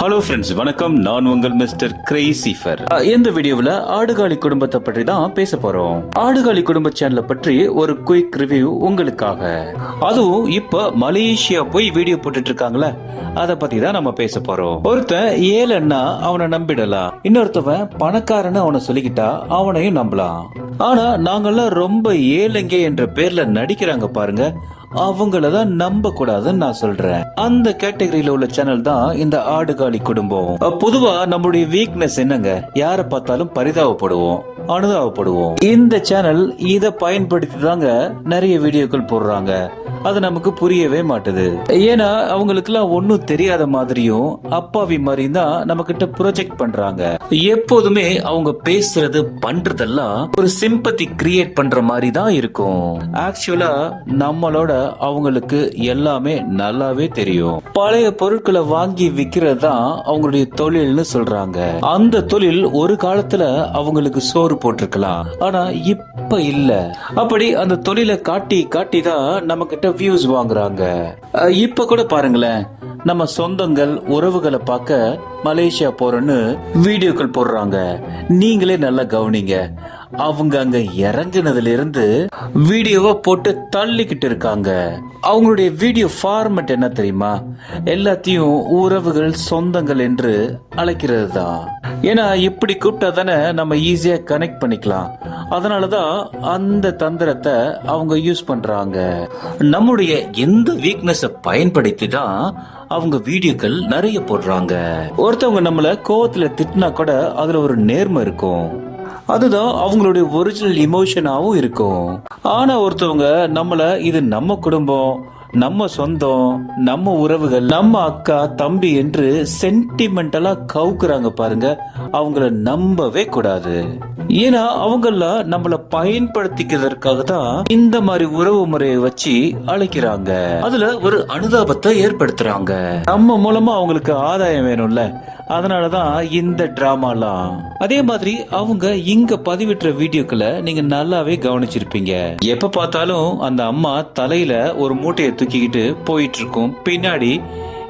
Hello friends வணக்கம். நான் உங்கள் மிஸ்டர் கிரேசிஃபர் இந்த வீடியோவில் ஆடுகாலி குடும்பத்தை பற்றி தான் பேச போறோம். ஆடுகாலி குடும்ப சேனலை பற்றி ஒரு குயிக் ரிவ்யூ உங்களுக்காக. அதுவும் இப்ப மலேசியா போய் வீடியோ போட்டுட்டு இருக்காங்களே அத பத்தி தான் நம்ம பேச போறோம். ஒருத்தன் ஏழன்னா அவனை நம்பிடலாம். இன்னொருத்தவன் பணக்காரன்னு அவனை சொல்லிக்கிட்டா அவனையும் நம்பலாம். ஆனா நாங்கெல்லாம் ரொம்ப ஏழைங்க என்ற பேர்ல நடிக்கிறாங்க பாருங்க. அவங்கள தான் நம்ப கூடாதுன்னு நான் சொல்றேன். அந்த கேட்டகரியில உள்ள சேனல் தான் இந்த ஆடுகாலி குடும்பம். பொதுவா நம்மளுடைய வீக்னஸ் என்னங்க? யாரை பார்த்தாலும் பரிதாபப்படுவோம். அனுதாபப்படுவோம். இந்த சேனல் இத பயன்படுத்தி தாங்க நிறைய வீடியோக்கள் போடுறாங்க. அது நமக்கு புரியவே மாட்டுது. ஏன்னா அவங்களுக்குலாம் ஒன்னும் தெரியாத மாதிரியும் அப்பாவி மாதிரியும் தான் நம்ம கிட்ட ப்ரொஜெக்ட் பண்றாங்க. எப்போதுமே அவங்க பேசுறது பண்றதெல்லாம் ஒரு சிம்பத்தி கிரியேட் பண்ற மாதிரி தான் இருக்கும். ஆக்சுவலா நம்மளோட அவங்களுக்கு எல்லாமே நல்லாவே தெரியும். பழைய பொருட்களை வாங்கி விக்கிறது தான் அவங்களுடைய தொழில்னு சொல்றாங்க. அந்த தொழில் ஒரு காலத்துல அவங்களுக்கு சோறு போட்டிருக்கலாம். ஆனா இப்ப இல்ல. அப்படி அந்த தொழிலை காட்டி காட்டி தான் நம்ம கிட்ட வியூஸ் வாங்குறாங்க இப்ப கூட பாருங்களேன். நம்ம சொந்தங்கள் உறவுகளை பார்க்க மலேசியா போறோன்னு வீடியோக்கள் போடுறாங்க. நீங்களே நல்லா கவனிங்க. அவங்க அங்க இறங்கினதுல இருந்து வீடியோவை போட்டு தள்ளிக்கிட்டு இருக்காங்க. அவங்களுடைய வீடியோ ஃபார்மட் என்ன தெரியுமா? எல்லாத்தையும் உறவுகள் சொந்தங்கள் என்று அழைக்கிறது தான். ஏன்னா இப்படி கூப்பிட்டா தானே நம்ம ஈஸியா கனெக்ட் பண்ணிக்கலாம். அதனாலதான் அந்த தந்திரத்தை அவங்க யூஸ் பண்றாங்க. நம்முடைய எந்த வீக்னஸ் பயன்படுத்தி தான் அவங்க வீடியோக்கள் நிறைய போடுறாங்க. ஒருத்தவங்க நம்மள கோவத்துல திட்டினா கூட அதுல ஒரு நேர்மை இருக்கும். அதுதான் அவங்களுடைய ஒரிஜினல் இமோஷனாகவும் இருக்கும். ஆனா ஒருத்தவங்க நம்மளை இது நம்ம குடும்பம் நம்ம சொந்தம் நம்ம உறவுகள் நம்ம அக்கா தம்பி என்று சென்டிமெண்டலா கவுக்குறாங்க பாருங்க. அவங்கள நம்பவே கூடாது. ஏன்னா அவங்கள நம்மள பயன்படுத்திக்கிறதுக்காக தான் இந்த மாதிரி உறவு முறையை வச்சு அழைக்கிறாங்க. அதுல ஒரு அனுதாபத்தை ஏற்படுத்துறாங்க. நம்ம மூலமா அவங்களுக்கு ஆதாயம் வேணும்ல. அதனாலதான் இந்த டிராமாலாம் அதே மாதிரி அவங்க இங்க பதிவிட்டுற வீடியோக்களை நீங்க நல்லாவே கவனிச்சிருப்பீங்க. எப்ப பார்த்தாலும் அந்த அம்மா தலையில ஒரு மூட்டையை தூக்கிக்கிட்டு போயிட்டு இருக்கும் பின்னாடி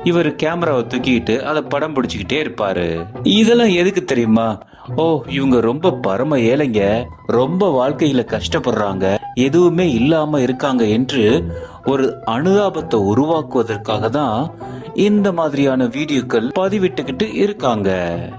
இவர் கேமராவை தூக்கிக்கிட்டு அதை படம் பிடிச்சிக்கிட்டே இருப்பாரு. இதெல்லாம் எதுக்கு தெரியுமா? ஓ இவங்க ரொம்ப பரம ஏழைங்க. ரொம்ப வாழ்க்கையில கஷ்டப்படுறாங்க. எதுவுமே இல்லாம இருக்காங்க என்று ஒரு அனுதாபத்தை உருவாக்குவதற்காக தான் இந்த மாதிரியான வீடியோக்கள் பதிவிட்டுக்கிட்டு இருக்காங்க.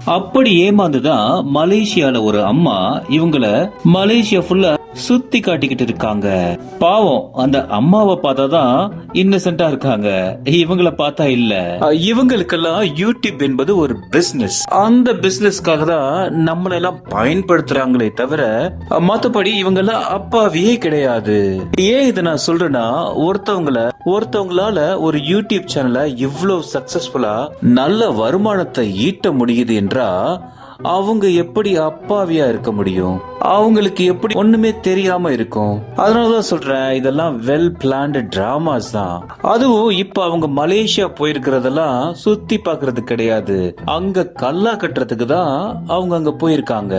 அப்படி ஏமாந்துதான் மலேசியால ஒரு அம்மா இவங்கள மலேசியா ஃபுல்லா சுத்தி காட்டிக்கிட்டு இருக்காங்க. பாவம் அந்த அம்மாவை பார்த்தா தான் இன்னசென்டா இருக்காங்க. இவங்கள பார்த்தா இல்ல. இவங்களுக்கெல்லாம் யூடியூப் என்பது ஒரு பிசினஸ் அந்த பிசினஸ்க்காக தான் நம்மள எல்லாம் பயன்படுத்துறாங்களே தவிர மத்தபடி இவங்கெல்லாம் அப்பாவியே கிடையாது. ஏன் இதை நான் சொல்றேன்னா ஒருத்தவங்கள ஒருத்தவங்களால ஒரு யூடியூப் சேனலை இவ்வளவு சக்சஸ்ஃபுல்லா நல்ல வருமானத்தை ஈட்ட முடியுது என்றா அவங்க எப்படி அப்பாவியா இருக்க முடியும்? அவங்களுக்கு எப்படி ஒண்ணுமே தெரியாம இருக்கும். அதனாலதான் சொல்றேன் இதெல்லாம் வெல் பிளான்டு டிராமாஸ் தான். அதுவும் இப்ப அவங்க மலேசியா போயிருக்கிறதெல்லாம் சுத்தி பாக்குறது கிடையாது. அங்க கல்லா கட்டுறதுக்கு தான் அவங்க அங்க போயிருக்காங்க.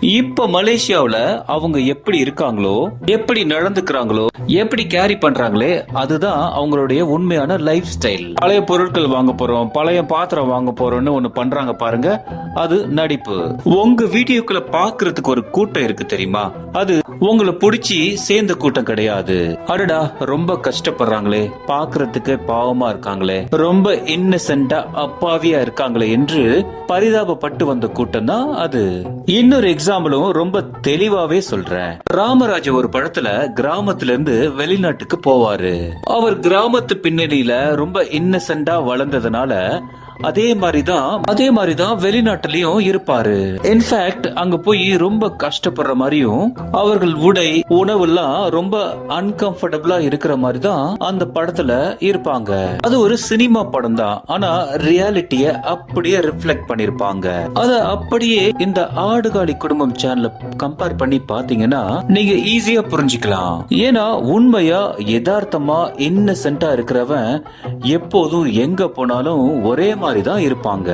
இப்ப மலேசியாவுல அவங்க எப்படி இருக்காங்களோ எப்படி நடந்துக்கிறாங்களோ எப்படி கேரி பண்றாங்களே அதுதான் அவங்களுடைய உண்மையான லைஃப் ஸ்டைல் பழைய பொருட்கள் வாங்க போறோம் பழைய பாத்திரம் வாங்க போறோம்னு ஒண்ணு பண்றாங்க பாருங்க அது நடிப்பு. உங்க வீடியோக்களை பாக்குறதுக்கு ஒரு கூட்டம் கூட்டம் இருக்கு தெரியுமா? அது உங்களை பிடிச்சி சேர்ந்த கூட்டம் கிடையாது. அடடா ரொம்ப கஷ்டப்படுறாங்களே. பாக்குறதுக்கு பாவமா இருக்காங்களே. ரொம்ப இன்னசென்டா அப்பாவியா இருக்காங்களே என்று பரிதாபப்பட்டு வந்த கூட்டம் தான் அது. இன்னொரு எக்ஸாம்பிளும் ரொம்ப தெளிவாவே சொல்றேன். ராமராஜ ஒரு படத்துல கிராமத்துல இருந்து வெளிநாட்டுக்கு போவாரு. அவர் கிராமத்து பின்னணியில ரொம்ப இன்னசென்டா வளர்ந்ததுனால அதே மாதிரிதான் அதே மாதிரிதான் வெளிநாட்டுலயும் இருப்பாரு. இன்ஃபேக்ட் அங்க போய் ரொம்ப கஷ்டப்படுற மாதிரியும் அவர்கள் உடை உணவெல்லாம் ரொம்ப அன்கம்ஃபர்டபுளா இருக்கிற மாதிரி தான் அந்த படத்துல இருப்பாங்க. அது ஒரு சினிமா படம் தான் ஆனா ரியாலிட்டிய அப்படியே ரிஃப்ளெக்ட் பண்ணிருப்பாங்க. அத அப்படியே இந்த ஆடுகாலி குடும்பம் சேனல கம்பேர் பண்ணி பாத்தீங்கன்னா நீங்க ஈஸியா புரிஞ்சுக்கலாம். ஏன்னா உண்மையா யதார்த்தமா இன்னசென்டா இருக்கிறவன் எப்போதும் எங்க போனாலும் ஒரே மாதிரி தான் இருப்பாங்க.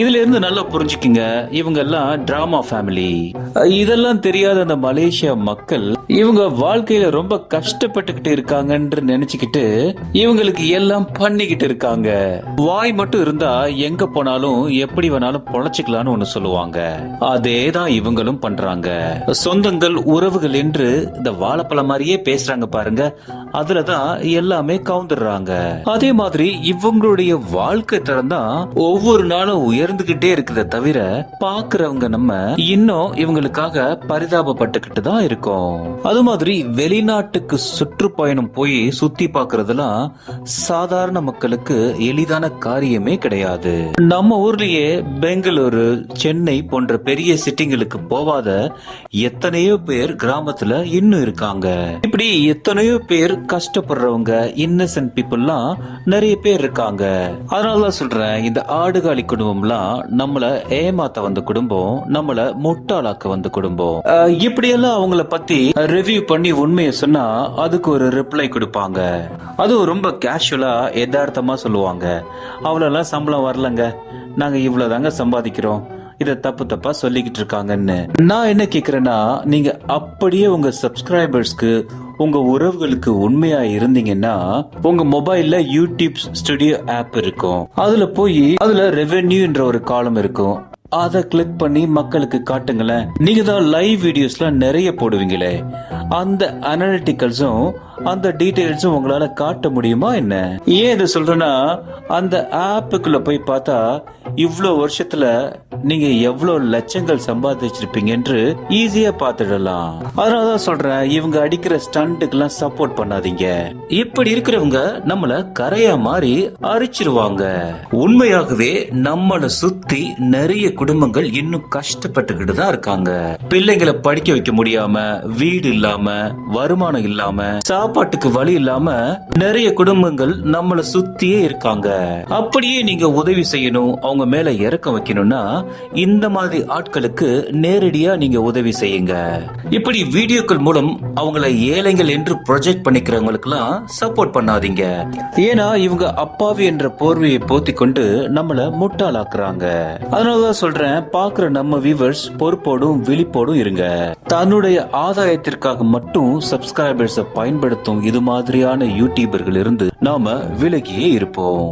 இதுல இருந்து நல்லா புரிஞ்சுக்கிங்க இவங்க எல்லாம் டிராமா ஃபேமிலி இதெல்லாம் தெரியாத அந்த மலேசிய மக்கள் இவங்க வாழ்க்கையில ரொம்ப கஷ்டப்பட்டுக்கிட்டு இருக்காங்கன்னு நினைச்சுக்கிட்டு இவங்களுக்கு எல்லாம் பண்ணிக்கிட்டு இருக்காங்க. வாய் மட்டும் இருந்தா எங்க போனாலும் எப்படி வேணாலும் பொழைச்சிக்கலாம்னு ஒண்ணு சொல்லுவாங்க. அதே தான் இவங்களும் பண்றாங்க. சொந்தங்கள் உறவுகள் என்று இந்த வாழைப்பழம் மாதிரியே பேசுறாங்க பாருங்க. அதுலதான் எல்லாமே கவுந்துடுறாங்க. அதே மாதிரி இவங்களுடைய வாழ்க்கை திறந்த தான் ஒவ்வொரு நாளும் உயர்ந்துகிட்டே இருக்கிறத தவிர பாக்குறவங்க நம்ம இன்னும் இவங்களுக்காக பரிதாபப்பட்டுக்கிட்டு தான் இருக்கோம். அது மாதிரி வெளிநாட்டுக்கு சுற்றுப்பயணம் போய் சுத்தி பாக்குறதுலாம் சாதாரண மக்களுக்கு எளிதான காரியமே கிடையாது. நம்ம ஊர்லயே பெங்களூரு சென்னை போன்ற பெரிய சிட்டிங்களுக்கு போவாத எத்தனையோ பேர் கிராமத்துல இன்னும் இருக்காங்க. இப்படி எத்தனையோ பேர் கஷ்டப்படுறவங்க இன்னசென்ட் பீப்புள்லாம் நிறைய பேர் இருக்காங்க. அதனாலதான் சொல்றேன் இந்த ஆடுகாலி குடும்பம்லாம் நம்மள ஏமாத்த வந்த குடும்பம் நம்மள முட்டாளாக்க வந்த குடும்பம். இப்படியெல்லாம் அவங்கள பத்தி ரிவ்யூ பண்ணி உண்மையை சொன்னா அதுக்கு ஒரு ரிப்ளை கொடுப்பாங்க. அதுவும் ரொம்ப கேஷுவலா எதார்த்தமா சொல்லுவாங்க. அவ்வளோலாம் சம்பளம் வரலங்க. நாங்க இவ்வளவுதாங்க சம்பாதிக்கிறோம். இத தப்பு தப்பா சொல்லிக்கிட்டு இருக்காங்கன்னு. நான் என்ன கேக்குறேன்னா நீங்க அப்படியே உங்க சப்ஸ்கிரைபர்ஸ்க்கு உங்க உறவுகளுக்கு உண்மையா இருந்தீங்கன்னா உங்க மொபைல்ல யூடியூப் ஸ்டுடியோ ஆப் இருக்கும். அதுல போய் அதுல ரெவென்யூன்ற ஒரு காலம் இருக்கும். அதை கிளிக் பண்ணி மக்களுக்கு காட்டுங்களேன். நீங்க தான் லைவ் வீடியோஸ்லாம் நிறைய போடுவீங்களே. அந்த அனாலிட்டிக்கல்ஸும் அந்த டீடைல்ஸும் உங்களால காட்ட முடியுமா என்ன? ஏன் இதை சொல்றேன்னா அந்த ஆப்புக்குள்ள போய் பார்த்தா இவ்வளோ வருஷத்துல நீங்க எவ்வளவு லட்சங்கள் சம்பாதிச்சிருப்பீங்க என்று ஈஸியா பார்த்துடலாம் அதனாலதான் சொல்றேன் இவங்க அடிக்கிற ஸ்டண்ட்டுக்கெல்லாம் சப்போர்ட் பண்ணாதீங்க. இப்படி இருக்கிறவங்க நம்மள கரையா மாறி அரிச்சிருவாங்க. உண்மையாகவே நம்மள சுத்தி நிறைய குடும்பங்கள் இன்னும் கஷ்டப்பட்டுக்கிட்டு தான் இருக்காங்க. பிள்ளைங்களை படிக்க வைக்க முடியாம வீடு இல்லாம வருமானம் இல்லாம சாப்பாட்டுக்கு வழி இல்லாம நிறைய குடும்பங்கள் நம்மள சுத்தியே இருக்காங்க. அப்படியே நீங்க உதவி செய்யணும் அவங்க மேல இறக்கம் வைக்கணும்னா இந்த மாதிரி ஆட்களுக்கு நேரடியா நீங்க உதவி செய்யுங்க. இப்படி வீடியோக்கள் மூலம் அவங்கள ஏழைகள் என்று ப்ரொஜெக்ட் பண்ணிக்கிறவங்களுக்குலாம் சப்போர்ட் பண்ணாதீங்க. ஏன்னா இவங்க அப்பாவி என்ற போர்வையை போத்தி கொண்டு நம்மள முட்டாளாக்குறாங்க. அதனாலதான் சொல்றேன் பாக்குற நம்ம வியூவர்ஸ் பொறுப்போடும் விழிப்போடும் இருங்க. தன்னுடைய ஆதாயத்திற்காக மட்டும் சப்ஸ்கிரைபர்ஸை பயன்படுத்தும் இது மாதிரியான யூடியூபர்கள் இருந்து நாம விலகியே இருப்போம்.